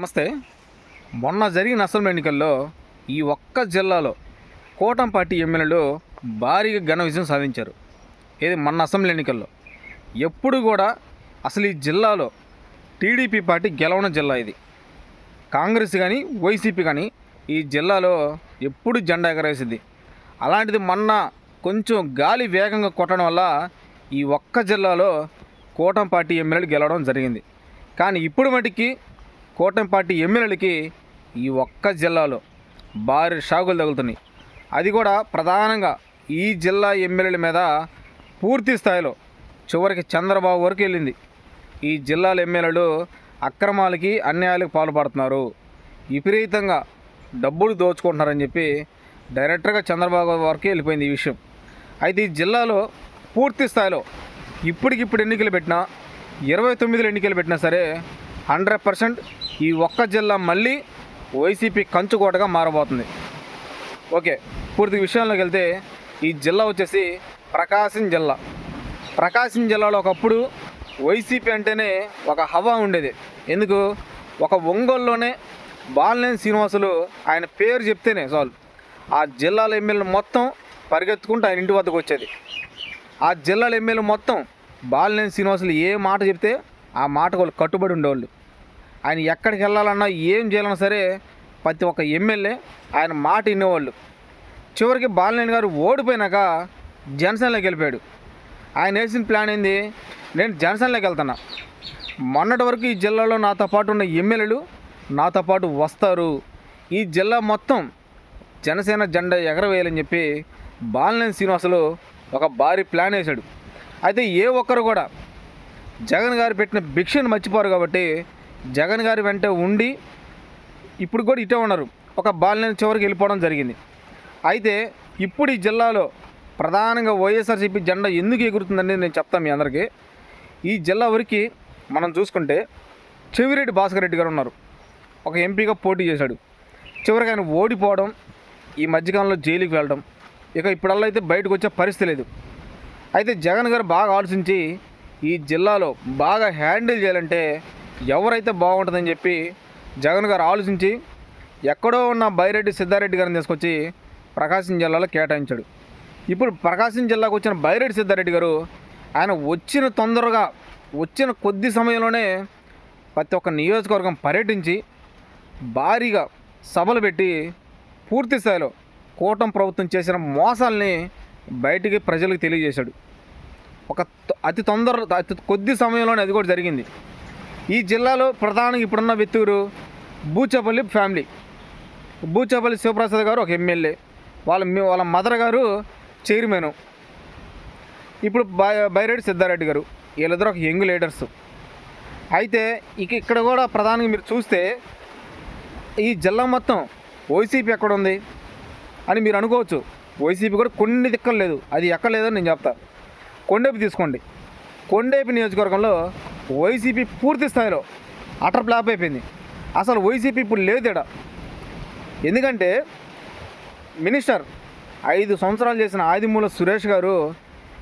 నమస్తే. మొన్న జరిగిన అసెంబ్లీ ఎన్నికల్లో ఈ ఒక్క జిల్లాలో కూటమి పార్టీ ఎమ్మెల్యేలు భారీగా ఘన విజయం సాధించారు. ఇది మొన్న అసెంబ్లీ ఎన్నికల్లో. ఎప్పుడు కూడా అసలు ఈ జిల్లాలో టీడీపీ పార్టీ గెలవని జిల్లా ఇది. కాంగ్రెస్ కానీ వైసీపీ కానీ ఈ జిల్లాలో ఎప్పుడు జెండా ఎగరేసింది. అలాంటిది మొన్న కొంచెం గాలి వేగంగా కొట్టడం వల్ల ఈ ఒక్క జిల్లాలో కూటమి పార్టీ ఎమ్మెల్యేలు గెలవడం జరిగింది. కానీ ఇప్పుడు మటుకి కూటమి పార్టీ ఎమ్మెల్యేలకి ఈ ఒక్క జిల్లాలో భారీ షాకులు తగులుతున్నాయి. అది కూడా ప్రధానంగా ఈ జిల్లా ఎమ్మెల్యేల మీద పూర్తి స్థాయిలో చివరికి చంద్రబాబు వరకు వెళ్ళింది. ఈ జిల్లాల ఎమ్మెల్యేలు అక్రమాలకి అన్యాయాలకు పాల్పడుతున్నారు. విపరీతంగా డబ్బులు దోచుకుంటున్నారని చెప్పి డైరెక్టర్గా చంద్రబాబు వరకు వెళ్ళిపోయింది ఈ విషయం. అయితే ఈ జిల్లాలో పూర్తి స్థాయిలో ఇప్పటికిప్పుడు ఎన్నికలు పెట్టినా ఇరవై తొమ్మిదిలో ఎన్నికలు పెట్టినా సరే హండ్రెడ్ పర్సెంట్ ఈ ఒక్క జిల్లా మళ్ళీ వైసీపీ కంచుకోటగా మారబోతుంది. ఓకే పూర్తి విషయంలోకి వెళ్తే ఈ జిల్లా వచ్చేసి ప్రకాశం జిల్లా. ప్రకాశం జిల్లాలో ఒకప్పుడు వైసీపీ అంటేనే ఒక హవా ఉండేది. ఎందుకు? ఒక ఒంగోలులోనే బాలినేని శ్రీనివాసులు ఆయన పేరు చెప్తేనే చాలు. ఆ జిల్లాల ఎమ్మెల్యే మొత్తం పరిగెత్తుకుంటూ ఆయన ఇంటి వద్దకు వచ్చేది. ఆ జిల్లాల ఎమ్మెల్యే మొత్తం బాలినేని శ్రీనివాసులు ఏ మాట చెప్తే ఆ మాట వాళ్ళు కట్టుబడి ఉండేవాళ్ళు. ఆయన ఎక్కడికి వెళ్ళాలన్నా ఏం చేయాలన్నా సరే ప్రతి ఒక్క ఎమ్మెల్యే ఆయన మాట వినేవాళ్ళు. చివరికి బాలనేని గారు ఓడిపోయినాక జనసేనలోకి వెళ్ళిపోయాడు. ఆయన వేసిన ప్లాన్ ఏంది? నేను జనసేనలోకి వెళ్తున్నా. మొన్నటి వరకు ఈ జిల్లాలో నాతో పాటు ఉన్న ఎమ్మెల్యేలు నాతో పాటు వస్తారు. ఈ జిల్లా మొత్తం జనసేన జెండా ఎగరవేయాలని చెప్పి బాలినేని శ్రీనివాసులు ఒక భారీ ప్లాన్ వేశాడు. అయితే ఏ ఒక్కరు కూడా జగన్ గారు పెట్టిన భిక్షను మర్చిపోరు కాబట్టి జగన్ గారి వెంట ఉండి ఇప్పుడు కూడా ఇటే ఉన్నారు. ఒక బాలినేని చివరికి వెళ్ళిపోవడం జరిగింది. అయితే ఇప్పుడు ఈ జిల్లాలో ప్రధానంగా వైఎస్ఆర్సీపీ జెండా ఎందుకు ఎగురుతుందని నేను చెప్తాను మీ అందరికీ. ఈ జిల్లా వరకు మనం చూసుకుంటే చెవిరెడ్డి భాస్కర్ రెడ్డి గారు ఉన్నారు. ఒక ఎంపీగా పోటీ చేశాడు. చివరికి ఆయన ఓడిపోవడం ఈ మధ్యకాలంలో జైలుకి వెళ్ళడం ఇక ఇప్పుడల్లా అయితే బయటకు వచ్చే పరిస్థితి లేదు. అయితే జగన్ గారు బాగా ఆలోచించి ఈ జిల్లాలో బాగా హ్యాండిల్ చేయాలంటే ఎవరైతే బాగుంటుందని చెప్పి జగన్ గారు ఆలోచించి ఎక్కడో ఉన్న బైరెడ్డి సిద్ధారెడ్డి గారిని తీసుకొచ్చి ప్రకాశం జిల్లాలో కేటాయించాడు. ఇప్పుడు ప్రకాశం జిల్లాకు వచ్చిన బైరెడ్డి సిద్ధారెడ్డి గారు ఆయన వచ్చిన తొందరగా వచ్చిన కొద్ది సమయంలోనే ప్రతి ఒక్క నియోజకవర్గం పర్యటించి భారీగా సభలు పెట్టి పూర్తి స్థాయిలో కూటమి ప్రభుత్వం చేసిన మోసాల్ని బయటికి ప్రజలకు తెలియజేశాడు. ఒక అతి తొందర అతి కొద్ది సమయంలోనే అది కూడా జరిగింది. ఈ జిల్లాలో ప్రధానంగా ఇప్పుడున్న వెత్తూరు బూచపల్లి ఫ్యామిలీ. బూచపల్లి శివప్రసాద్ గారు ఒక ఎమ్మెల్యే. వాళ్ళ వాళ్ళ మదర్ గారు చైర్మన్. ఇప్పుడు బై బైరెడ్డి సిద్ధారెడ్డి గారు. వీళ్ళిద్దరు ఒక యంగ్ లీడర్స్. అయితే ఇక ఇక్కడ కూడా ప్రధానంగా మీరు చూస్తే ఈ జిల్లా మొత్తం వైసీపీ ఎక్కడ ఉంది అని మీరు అనుకోవచ్చు. వైసీపీ కూడా కొన్ని దిక్కలు లేదు. అది ఎక్కడ లేదని నేను చెప్తా. కొండేపు తీసుకోండి. కొండేపు నియోజకవర్గంలో వైసీపీ పూర్తి స్థాయిలో అటర్ ఫ్లాప్ అయిపోయింది. అసలు వైసీపీ ఇప్పుడు లేదు ఈడ. ఎందుకంటే మినిస్టర్ ఐదు సంవత్సరాలు చేసిన ఆదిమూల సురేష్ గారు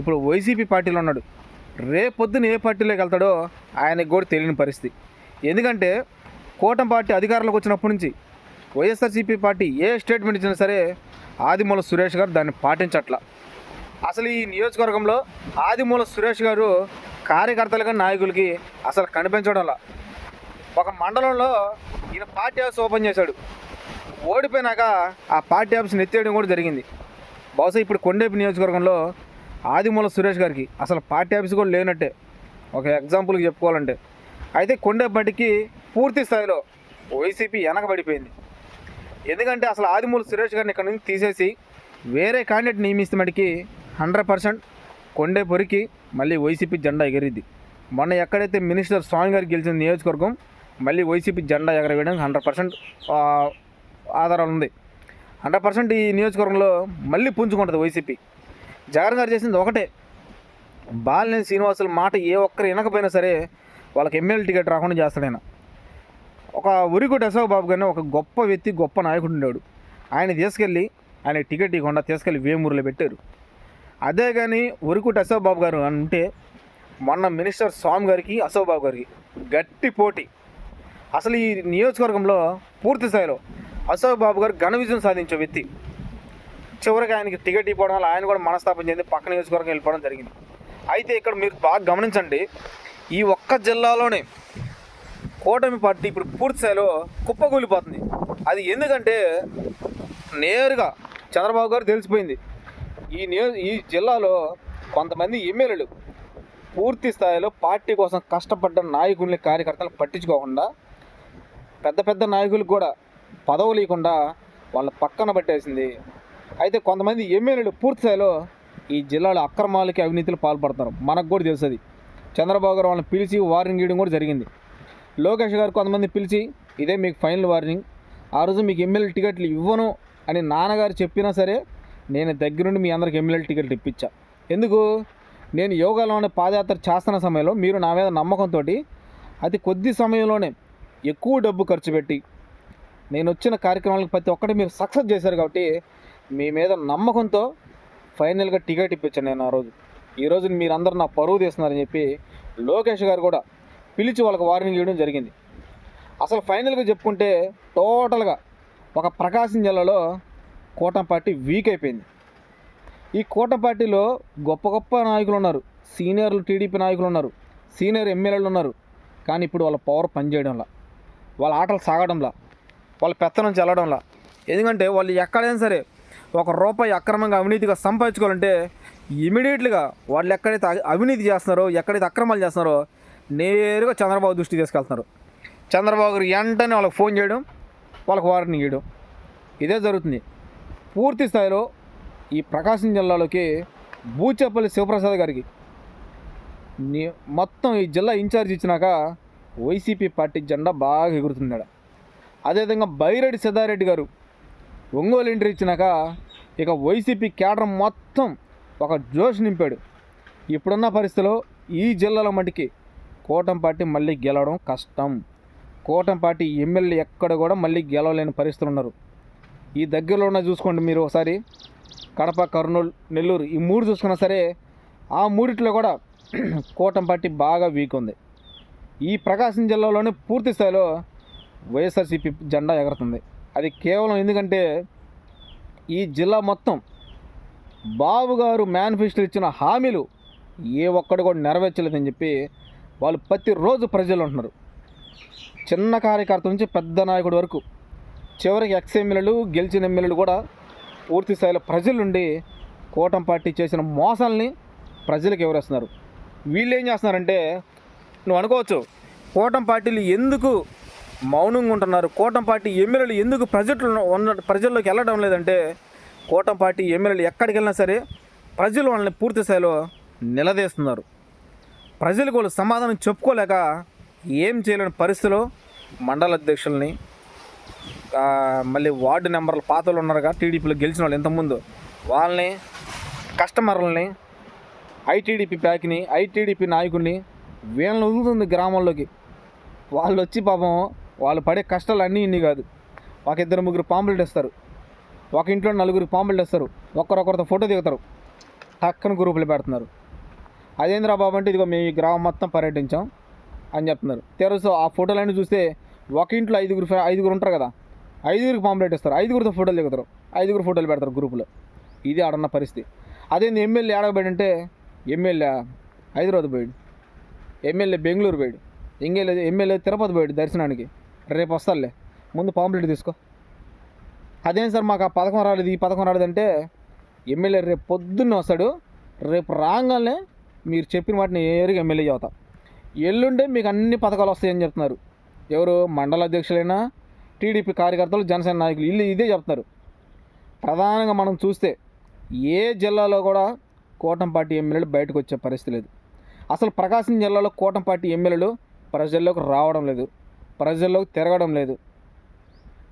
ఇప్పుడు వైసీపీ పార్టీలో ఉన్నాడు. రేపొద్దున ఏ పార్టీలోకి వెళ్తాడో ఆయనకు కూడా తెలియని పరిస్థితి. ఎందుకంటే కూటమి పార్టీ అధికారంలోకి వచ్చినప్పటి నుంచి వైఎస్ఆర్సీపీ పార్టీ ఏ స్టేట్మెంట్ ఇచ్చినా సరే ఆదిమూల సురేష్ గారు దాన్ని పాటించట్ల. అసలు ఈ నియోజకవర్గంలో ఆదిమూల సురేష్ గారు కార్యకర్తలుగా నాయకులకి అసలు కనిపించడంలా. ఒక మండలంలో ఈయన పార్టీ హౌస్ ఓపెన్ చేశాడు. ఓడిపోయినాక ఆ పార్టీ ఆఫీస్ని ఎత్తేయడం కూడా జరిగింది. బహుశా ఇప్పుడు కొండేపి నియోజకవర్గంలో ఆదిమూల సురేష్ గారికి అసలు పార్టీ ఆఫీస్ కూడా లేనట్టే. ఒక ఎగ్జాంపుల్కి చెప్పుకోవాలంటే. అయితే కొండేపటికి పూర్తి స్థాయిలో వైసీపీ వెనకబడిపోయింది. ఎందుకంటే అసలు ఆదిమూల సురేష్ గారిని ఇక్కడ నుంచి తీసేసి వేరే క్యాండిడేట్ నియమిస్తే మటుకి హండ్రెడ్ పర్సెంట్ కొండే పొరికి మళ్ళీ వైసీపీ జెండా ఎగిరిద్ది. మొన్న ఎక్కడైతే మినిస్టర్ స్వామి గారికి గెలిచిన నియోజకవర్గం మళ్ళీ వైసీపీ జెండా ఎగరవేయడానికి హండ్రెడ్ పర్సెంట్ ఆధారాలు ఉంది. హండ్రెడ్ పర్సెంట్ ఈ నియోజకవర్గంలో మళ్ళీ పుంజుకుంటుంది వైసీపీ. జగన్ గారు చేసింది ఒకటే. బాలినేని శ్రీనివాసుల మాట ఏ ఒక్కరు వినకపోయినా సరే వాళ్ళకి ఎమ్మెల్యే టికెట్ రాకుండా చేస్తాడు ఒక ఉరికుటి అశోక్ బాబు గారిని ఒక గొప్ప వ్యక్తి గొప్ప నాయకుడు ఉండేవాడు. ఆయన తీసుకెళ్ళి ఆయన టికెట్ ఇవ్వకుండా తీసుకెళ్ళి వేమూరులో పెట్టారు. అదే కానీ ఉరుకుటి అశోక్ బాబు గారు అంటే మొన్న మినిస్టర్ స్వామి గారికి అశోక్ బాబు గారికి గట్టి పోటీ. అసలు ఈ నియోజకవర్గంలో పూర్తి స్థాయిలో అశోక్ బాబు గారు ఘన విజయం సాధించే వ్యక్తి. చివరికి ఆయనకి టికెట్ ఇవ్వడం వల్ల ఆయన కూడా మనస్తాపం చెంది పక్క నియోజకవర్గం వెళ్ళిపోవడం జరిగింది. అయితే ఇక్కడ మీరు బాగా గమనించండి ఈ ఒక్క జిల్లాలోనే కూటమి పార్టీ ఇప్పుడు పూర్తి స్థాయిలో కుప్పకూలిపోతుంది. అది ఎందుకంటే నేరుగా చంద్రబాబు గారు తెలిసిపోయింది. ఈ నియో ఈ జిల్లాలో కొంతమంది ఎమ్మెల్యేలు పూర్తి స్థాయిలో పార్టీ కోసం కష్టపడ్డ నాయకుల్ని కార్యకర్తలు పట్టించుకోకుండా పెద్ద పెద్ద నాయకులకు కూడా పదవులు ఇవ్వకుండా వాళ్ళ పక్కన పట్టేసింది. అయితే కొంతమంది ఎమ్మెల్యేలు పూర్తి స్థాయిలో ఈ జిల్లాలో అక్రమాలకి అవినీతిలో పాల్పడతారు మనకు కూడా తెలుసు అది. చంద్రబాబు గారు వాళ్ళని పిలిచి వార్నింగ్ ఇవ్వడం కూడా జరిగింది. లోకేష్ గారు కొంతమంది పిలిచి ఇదే మీకు ఫైనల్ వార్నింగ్. ఆ రోజు మీకు ఎమ్మెల్యే టికెట్లు ఇవ్వను అని నాన్నగారు చెప్పినా సరే నేను దగ్గరుండి మీ అందరికి ఎమ్మెల్యే టికెట్ ఇప్పించా. ఎందుకు? నేను యోగాలోనే పాదయాత్ర చేస్తున్న సమయంలో మీరు నా మీద నమ్మకంతో అతి కొద్ది సమయంలోనే ఎక్కువ డబ్బు ఖర్చు పెట్టి నేను వచ్చిన కార్యక్రమాలకు ప్రతి ఒక్కటి మీరు సక్సెస్ చేశారు కాబట్టి మీ మీద నమ్మకంతో ఫైనల్గా టికెట్ ఇప్పించాను నేను ఆ రోజు. ఈరోజు మీరందరూ నా పరువు తీస్తున్నారని చెప్పి లోకేష్ గారు కూడా పిలిచి వాళ్ళకి వార్నింగ్ ఇవ్వడం జరిగింది. అసలు ఫైనల్గా చెప్పుకుంటే టోటల్గా ఒక ప్రకాశం జిల్లాలో కూటమి పార్టీ వీక్ అయిపోయింది. ఈ కూటమి పార్టీలో గొప్ప గొప్ప నాయకులు ఉన్నారు. సీనియర్లు టీడీపీ నాయకులు ఉన్నారు. సీనియర్ ఎమ్మెల్యేలు ఉన్నారు. కానీ ఇప్పుడు వాళ్ళ పవర్ పనిచేయడంలా వాళ్ళ ఆటలు సాగడంలా వాళ్ళ పెత్తనం వెళ్ళడంలా ఎందుకంటే వాళ్ళు ఎక్కడైనా సరే ఒక రూపాయి అక్రమంగా అవినీతిగా సంపాదించుకోవాలంటే ఇమీడియట్లీగా వాళ్ళు ఎక్కడైతే అవినీతి చేస్తున్నారో ఎక్కడైతే అక్రమాలు చేస్తున్నారో నేరుగా చంద్రబాబు దృష్టి తీసుకెళ్తున్నారు. చంద్రబాబు గారు వెంటనే వాళ్ళకి ఫోన్ చేయడం వాళ్ళకి వార్నింగ్ ఇవ్వడం. ఇదే జరుగుతుంది. పూర్తి స్థాయిలో ఈ ప్రకాశం జిల్లాలోకి బూచేపల్లి శివప్రసాద్ గారికి. మొత్తం ఈ జిల్లా ఇన్ఛార్జ్ ఇచ్చినాక వైసీపీ పార్టీ జెండా బాగా ఎగురుతుంది ఆడ అదేవిధంగా బైరెడ్డి సిద్ధారెడ్డి గారు ఒంగోలు ఎంట్రీ ఇచ్చినాక ఇక వైసీపీ కేడర్ మొత్తం ఒక జోష్ నింపాడు. ఇప్పుడున్న పరిస్థితిలో ఈ జిల్లాలో మటుకి కూటమి పార్టీ మళ్ళీ గెలవడం కష్టం. కూటమి పార్టీ ఎమ్మెల్యే ఎక్కడ కూడా మళ్ళీ గెలవలేని పరిస్థితులు ఉన్నారు. ఈ దగ్గరలో ఉన్న చూసుకోండి మీరు ఒకసారి. కడప కర్నూలు నెల్లూరు ఈ మూడు చూసుకున్నా సరే ఆ మూడిట్లో కూడా కూటంపట్టి బాగా వీక్ ఉంది. ఈ ప్రకాశం జిల్లాలోనే పూర్తి స్థాయిలో వైఎస్ఆర్సీపీ జెండా ఎగరుతుంది. అది కేవలం ఎందుకంటే ఈ జిల్లా మొత్తం బాబు గారు మేనిఫెస్టో ఇచ్చిన హామీలు ఏ ఒక్కడు కూడా నెరవేర్చలేదని చెప్పి వాళ్ళు ప్రతిరోజు ప్రజలు ఉంటున్నారు చిన్న కార్యకర్త నుంచి పెద్ద నాయకుడి వరకు చివరికి ఎక్స్ ఎమ్మెల్యేలు గెలిచిన ఎమ్మెల్యేలు కూడా పూర్తి స్థాయిలో ప్రజల నుండి కూటమి పార్టీ చేసిన మోసాలని ప్రజలకు ఎవరేస్తున్నారు? వీళ్ళు ఏం చేస్తున్నారంటే నువ్వు అనుకోవచ్చు కూటమి పార్టీలు ఎందుకు మౌనంగా ఉంటున్నారు? కూటమి పార్టీ ఎమ్మెల్యేలు ఎందుకు ప్రజలు ఉన్న ప్రజల్లోకి వెళ్ళడం లేదంటే కూటమి పార్టీ ఎమ్మెల్యేలు ఎక్కడికి వెళ్ళినా సరే ప్రజలు వాళ్ళని పూర్తి స్థాయిలో నిలదీస్తున్నారు. ప్రజలకు వాళ్ళు సమాధానం చెప్పుకోలేక ఏం చేయలేని పరిస్థితిలో మండల అధ్యక్షుల్ని మళ్ళీ వార్డు నెంబర్లు పాతలు ఉన్నారుగా టీడీపీలో గెలిచిన వాళ్ళు ఇంతకుముందు. వాళ్ళని కస్టమర్లని ఐటీడీపీ ప్యాక్ని ఐటీడీపీ నాయకుడిని వీళ్ళని వదులుతుంది గ్రామంలోకి. వాళ్ళు వచ్చి పాపం వాళ్ళు పడే కష్టాలు అన్నీ ఇన్ని కాదు. ఒక ఇద్దరు ముగ్గురు పాంపులెట్ ఇస్తారు ఒక ఇంట్లో నలుగురు పాంపులెట్ ఇస్తారు ఒక్కరొకరితో ఫోటో దిగుతారు. టక్కన గ్రూపులు పెడుతున్నారు. అదేంద్రా బాబు అంటే ఇదిగో మేము ఈ గ్రామం మొత్తం పర్యటించాం అని చెప్తున్నారు. తెరసు ఆ ఫోటోలన్నీ చూస్తే ఒక ఇంట్లో ఐదుగురు ఐదుగురు ఉంటారు కదా ఐదుగురికి పాంప్లెట్ ఇస్తారు. ఐదుగురితో ఫోటోలు దిగుతారు. ఐదుగురు ఫోటోలు పెడతారు గ్రూపులో. ఇది ఆడన్న పరిస్థితి. అదేంది ఎమ్మెల్యే ఆడబడి అంటే ఎమ్మెల్యే హైదరాబాద్ పోయాడు. ఎమ్మెల్యే బెంగళూరు పోయాడు. ఇంకెళ్ళే ఎమ్మెల్యే తిరుపతి పోయాడు దర్శనానికి. రేపు వస్తాలే ముందు పాంప్లెట్ తీసుకో. అదేం సార్ మాకు ఆ పథకం రాలేదు ఈ పథకం రాలేదంటే ఎమ్మెల్యే రేపు పొద్దున్నే వస్తాడు. రేపు రాగానే మీరు చెప్పిన వాటిని ఏరుగా ఎమ్మెల్యే అవుతా ఎల్లుండే మీకు అన్ని పథకాలు వస్తాయని చెప్తున్నారు. ఎవరు మండల అధ్యక్షులైనా టీడీపీ కార్యకర్తలు జనసేన నాయకులు ఇల్లు ఇదే చెప్తున్నారు. ప్రధానంగా మనం చూస్తే ఏ జిల్లాలో కూడా కూటమి పార్టీ ఎమ్మెల్యేలు బయటకు వచ్చే పరిస్థితి లేదు. అసలు ప్రకాశం జిల్లాలో కూటమి పార్టీ ఎమ్మెల్యేలు ప్రజల్లోకి రావడం లేదు ప్రజల్లోకి తిరగడం లేదు.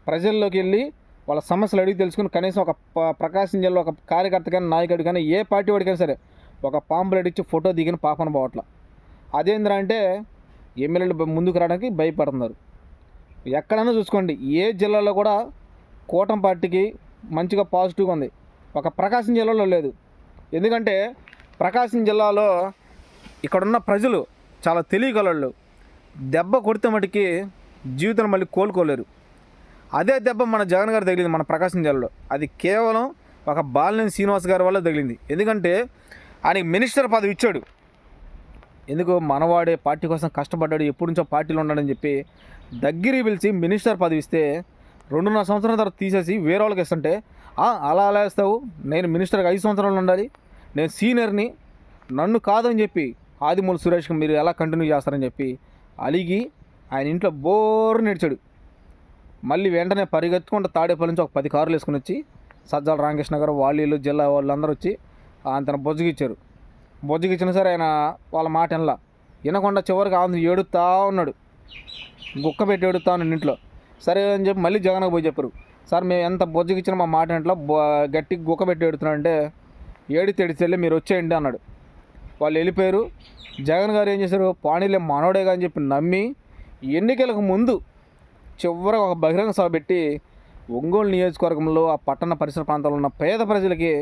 ప్రజల్లోకి వెళ్ళి వాళ్ళ సమస్యలు అడిగి తెలుసుకుని కనీసం ఒక ప్రకాశం జిల్లా ఒక కార్యకర్త కానీ నాయకుడు కానీ ఏ పార్టీ వాడికైనా సరే ఒక పాంపులెట్ ఇచ్చి ఫోటో దిగిన పాపన పోవట్ల. అదేంద్రా అంటే ఎమ్మెల్యేలు ముందుకు రావడానికి భయపడుతున్నారు. ఎక్కడైనా చూసుకోండి ఏ జిల్లాలో కూడా కూటమి పార్టీకి మంచిగా పాజిటివ్గా ఉంది. ఒక ప్రకాశం జిల్లాలో లేదు. ఎందుకంటే ప్రకాశం జిల్లాలో ఇక్కడున్న ప్రజలు చాలా తెలియగలళ్ళు దెబ్బ కొడితే మటుకి జీవితం మళ్ళీ కోలుకోలేరు. అదే దెబ్బ మన జగన్ గారు తగిలింది మన ప్రకాశం జిల్లాలో. అది కేవలం ఒక బాలినేని శ్రీనివాస్ గారి వల్ల తగిలింది. ఎందుకంటే ఆయనకి మినిస్టర్ పదవి ఇచ్చాడు. ఎందుకు మనవాడే పార్టీ కోసం కష్టపడ్డాడు ఎప్పటి నుంచో పార్టీలో ఉన్నాడని చెప్పి దగ్గరికి పిలిచి మినిస్టర్ పదవి ఇస్తే రెండున్నర సంవత్సరాల తర్వాత తీసేసి వేరే వాళ్ళకి ఇస్తుంటే అలా అలా ఇస్తావు నేను మినిస్టర్కి ఐదు సంవత్సరాలు ఉండాలి. నేను సీనియర్ని. నన్ను కాదని చెప్పి ఆదిమూల సురేష్కి మీరు ఎలా కంటిన్యూ చేస్తారని చెప్పి అలిగి ఆయన ఇంట్లో బోర్ నడిచాడు మళ్ళీ వెంటనే పరిగెత్తుకుంటూ తాడేపల్లి నుంచి ఒక పది కార్లు వేసుకుని వచ్చి సజ్జల రామకృష్ణ గారు వాళ్ళు జిల్లా వాళ్ళందరూ వచ్చి అంతను బొజ్జగిచ్చారు బొజ్జుగిచ్చిన సరే ఆయన వాళ్ళ మాట వినలా. వినకుండా చివరికి ఆంధ్ర ఏడుతా ఉన్నాడు. గుక్క పెట్టి తాను ఇంట్లో సరే అని చెప్పి మళ్ళీ జగన్కి పోయి చెప్పారు. సార్ మేము ఎంత బొజ్జగిచ్చినా మా మాట ఇంట్లో గట్టి గుక్క పెట్టి ఏడుతున్నాడంటే ఏడితే ఏడితే మీరు వచ్చేయండి అన్నాడు. వాళ్ళు వెళ్ళిపోయారు. జగన్ గారు ఏం చేశారు? పాణిలే మనోడేగా అని చెప్పి నమ్మి ఎన్నికలకు ముందు చివరికి ఒక బహిరంగ సభ పెట్టి ఒంగోలు నియోజకవర్గంలో ఆ పట్టణ పరిసర ప్రాంతాల్లో ఉన్న పేద ప్రజలకి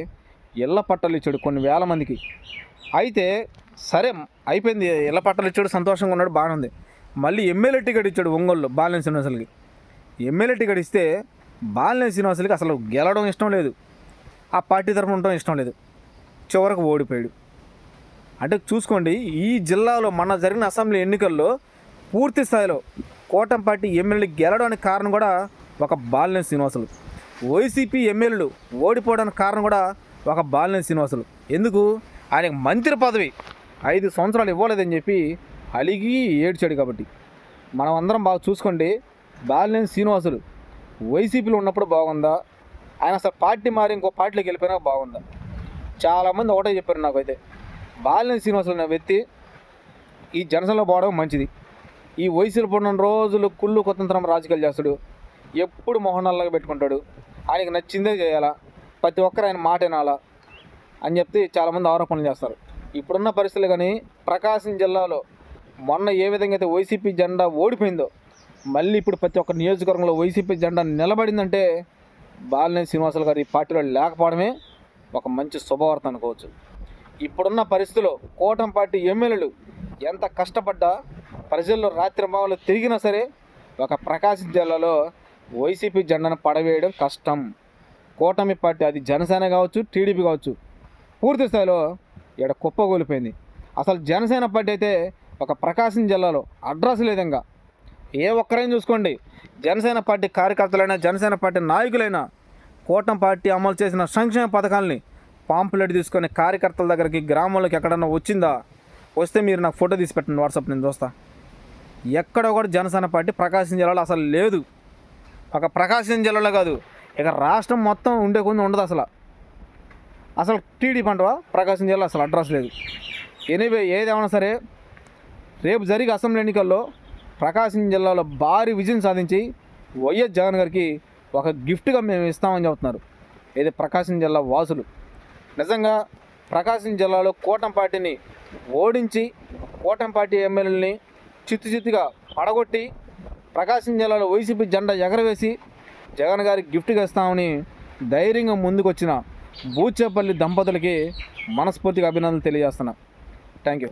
ఇళ్ళ పట్టాలు ఇచ్చాడు కొన్ని వేల మందికి. అయితే సరే అయిపోయింది. ఇళ్ళ పట్టాలు ఇచ్చాడు సంతోషంగా ఉన్నాడు బాగానే ఉంది. మళ్ళీ ఎమ్మెల్యే టికెట్ ఇచ్చాడు ఒంగోలులో బాలినేని శ్రీనివాసులకి. ఎమ్మెల్యే టికెట్ ఇస్తే బాలినేని శ్రీనివాసులకి అసలు గెలవడం ఇష్టం లేదు. ఆ పార్టీ తరఫున ఉండడం ఇష్టం లేదు. చివరకు ఓడిపోయాడు. అంటే చూసుకోండి ఈ జిల్లాలో మన జరిగిన అసెంబ్లీ ఎన్నికల్లో పూర్తి స్థాయిలో కూటమి పార్టీ ఎమ్మెల్యేలు గెలవడానికి కారణం కూడా ఒక బాలినేని శ్రీనివాసులు. వైసీపీ ఎమ్మెల్యేలు ఓడిపోవడానికి కారణం కూడా ఒక బాలినేని శ్రీనివాసులు. ఎందుకు? ఆయనకు మంత్రి పదవి ఐదు సంవత్సరాలు ఇవ్వలేదని చెప్పి అలిగి ఏడ్చాడు కాబట్టి. మనం అందరం బాగా చూసుకోండి. బాలినేని శ్రీనివాసులు వైసీపీలో ఉన్నప్పుడు బాగుందా? ఆయన అసలు పార్టీ మారి ఇంకో పార్టీలోకి వెళ్ళిపోయినా బాగుందా? చాలామంది ఒకటే చెప్పారు నాకైతే. బాలినేని శ్రీనివాసులు అనే వ్యక్తి ఈ జనసేనలో పోవడం మంచిది. ఈ వయసులో పడిన రోజులు కుళ్ళు కొత్తంతరం రాజకీయాలు చేస్తాడు. ఎప్పుడు మొహనాల్లాగా పెట్టుకుంటాడు. ఆయనకి నచ్చిందే చేయాలా? ప్రతి ఒక్కరు ఆయన మాట వినాలా? అని చెప్తే చాలామంది ఆరోపణలు చేస్తారు. ఇప్పుడున్న పరిస్థితులు కానీ ప్రకాశం జిల్లాలో మొన్న ఏ విధంగా అయితే వైసీపీ జెండా ఓడిపోయిందో మళ్ళీ ఇప్పుడు ప్రతి ఒక్క నియోజకవర్గంలో వైసీపీ జెండా నిలబడిందంటే బాలినేని శ్రీనివాసులు గారు ఈ పార్టీలో లేకపోవడమే ఒక మంచి శుభవార్త అనుకోవచ్చు. ఇప్పుడున్న పరిస్థితిలో కూటమి పార్టీ ఎమ్మెల్యేలు ఎంత కష్టపడ్డా ప్రజల్లో రాత్రి మావలు తిరిగినా సరే ఒక ప్రకాశం జిల్లాలో వైసీపీ జెండాను పడవేయడం కష్టం. కూటమి పార్టీ అది జనసేన కావచ్చు టీడీపీ కావచ్చు పూర్తి స్థాయిలో ఇక్కడ కుప్పగోలిపోయింది అసలు జనసేన పార్టీ అయితే ఒక ప్రకాశం జిల్లాలో అడ్రస్ లేదంగా ఏ ఒక్కరైనా చూసుకోండి. జనసేన పార్టీ కార్యకర్తలైనా జనసేన పార్టీ నాయకులైనా కూటమి పార్టీ అమలు చేసిన సంక్షేమ పథకాలని పాంపులెట్ తీసుకొని కార్యకర్తల దగ్గరికి గ్రామంలోకి ఎక్కడన్నా వచ్చిందా? వస్తే మీరు నాకు ఫోటో తీసి పెట్టండి వాట్సాప్ నేను చూస్తా. ఎక్కడ కూడా జనసేన పార్టీ ప్రకాశం జిల్లాలో అసలు లేదు. ఒక ప్రకాశం జిల్లాలో కాదు. ఇక రాష్ట్రం మొత్తం ఉండే కొంచెం ఉండదు అసలు. అసలు టీడీ పంటవా ప్రకాశం జిల్లా అసలు అడ్రస్ లేదు. ఎనీవే ఏదేమైనా సరే రేపు జరిగే అసెంబ్లీ ఎన్నికల్లో ప్రకాశం జిల్లాలో భారీ విజయం సాధించి వైఎస్ జగన్ గారికి ఒక గిఫ్ట్గా మేము ఇస్తామని చెబుతున్నారు. ఇది ప్రకాశం జిల్లా వాసులు. నిజంగా ప్రకాశం జిల్లాలో కూటమి పార్టీని ఓడించి కూటమి పార్టీ ఎమ్మెల్యేలని చిత్తు చిత్తుగా పడగొట్టి ప్రకాశం జిల్లాలో వైసీపీ జెండా ఎగరవేసి జగన్ గారికి గిఫ్ట్గా ఇస్తామని ధైర్యంగా ముందుకొచ్చిన బూచేపల్లి దంపతులకి మనస్ఫూర్తిగా అభినందనలు తెలియజేస్తున్నా. Thank you.